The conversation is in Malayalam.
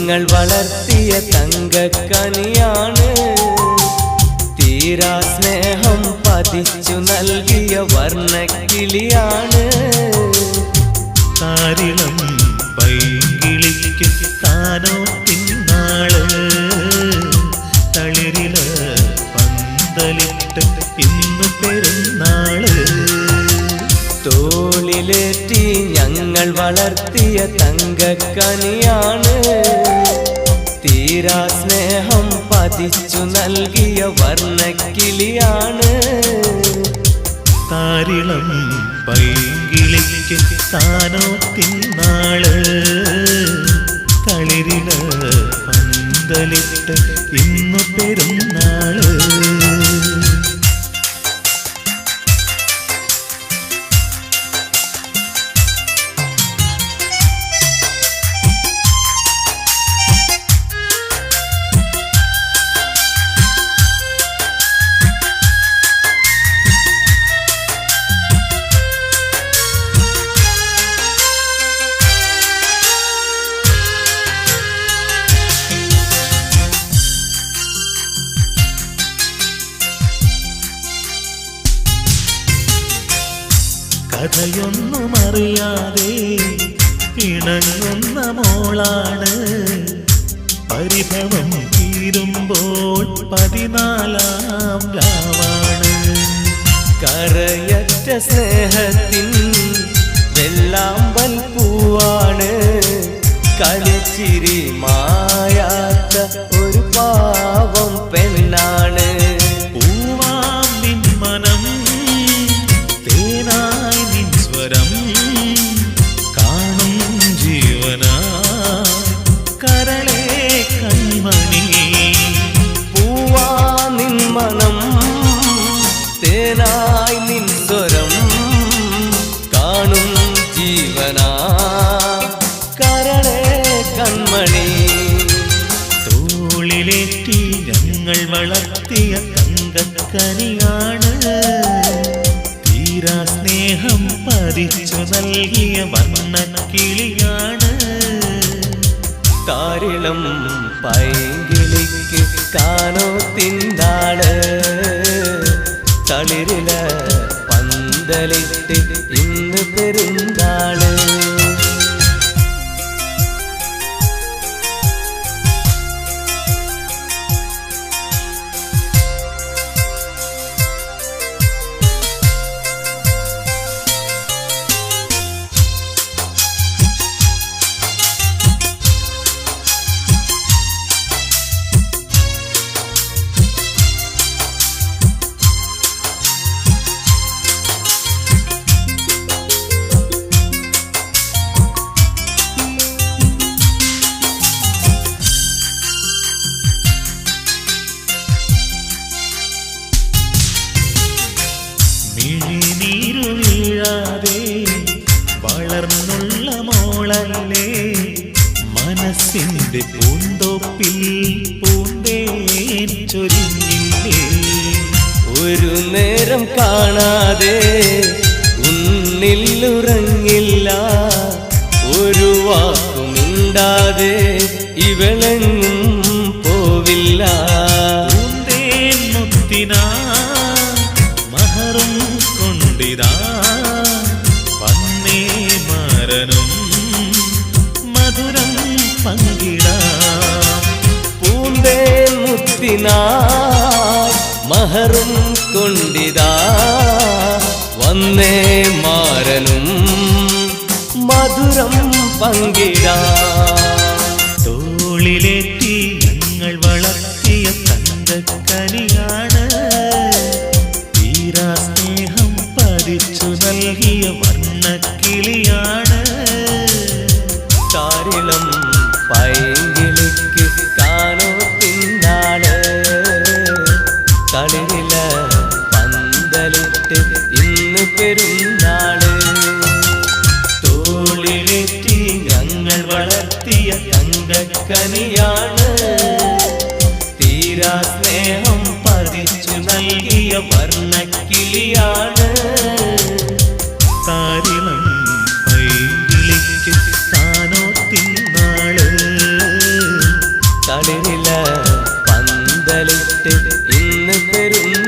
ഞങ്ങൾ വളർത്തിയ തങ്കക്കനിയാണ്. തീരാ സ്നേഹം പതിച്ചു നൽകിയ വർണക്കിളിയാണ്. താരിളം പൈകിളിക്ക് താനോ തിന്നാൾ തളിരില പന്തലിട്ട് ഇന്ന് പെരുന്നാൾ. തോളിലേറ്റി ഞങ്ങൾ വളർത്തിയ തങ്കക്കനിയാണ്. തീരാ സ്നേഹം പതിച്ചു നൽകിയ വർണക്കിളിയാണ്. താരിളം പൈകിളിക്ക് താനോ തിന്നാൾ തളിരിട പന്തലിട്ട് ഇന്നു പെരുന്നാൾ. കഥയൊന്നും അറിയാതെ ഇണങ്ങുന്ന മോളാണ്. പരിഭവം തീരുമ്പോൾ പതിനാലാം രാവാണ്. കരയറ്റ സ്നേഹത്തിൽ വെള്ളാമ്പൽ പൂവാണ് കളിച്ചിരി മായാത്ത ഒരു പാവം പെണ്ണാണ് തങ്കക്കനിയാണ് തീരാ സ്നേഹം പതിച്ചു നൽകിയ വർണക്കിളിയാണ് താരിളം പൈകിളിക്ക് കാനോ തിന്നാൾ തളിരില പന്തലിട്ട് ഇന്ന് പെരുന്നാൾ വീഴാതെ വളർന്നുള്ള മോളല്ലേ? മനസ്സിന്റെ പൂന്തോപ്പിൽ പൂന്തേൻ ചൊരിഞ്ഞില്ലേ? ഒരു നേരം കാണാതെ ഉന്നില്ലുറങ്ങില്ല. ഒരു വാക്കുമുണ്ടാതെ ഇവളെങ്ങും പോവില്ല. മുത്തിനാ മഹറും കൊണ്ടിതാ. മുത്തിനായി മഹറും കൊണ്ടിതാ വന്നേ മാരനും മധുരം പങ്കിടാ തോളിലേറ്റി കനിയാണ്. തീരാ സ്നേഹം പതിച്ചു നൽകിയ വർണക്കിളിയാണ്. പന്തലിട്ട് ഇന്ന് തരുന്ന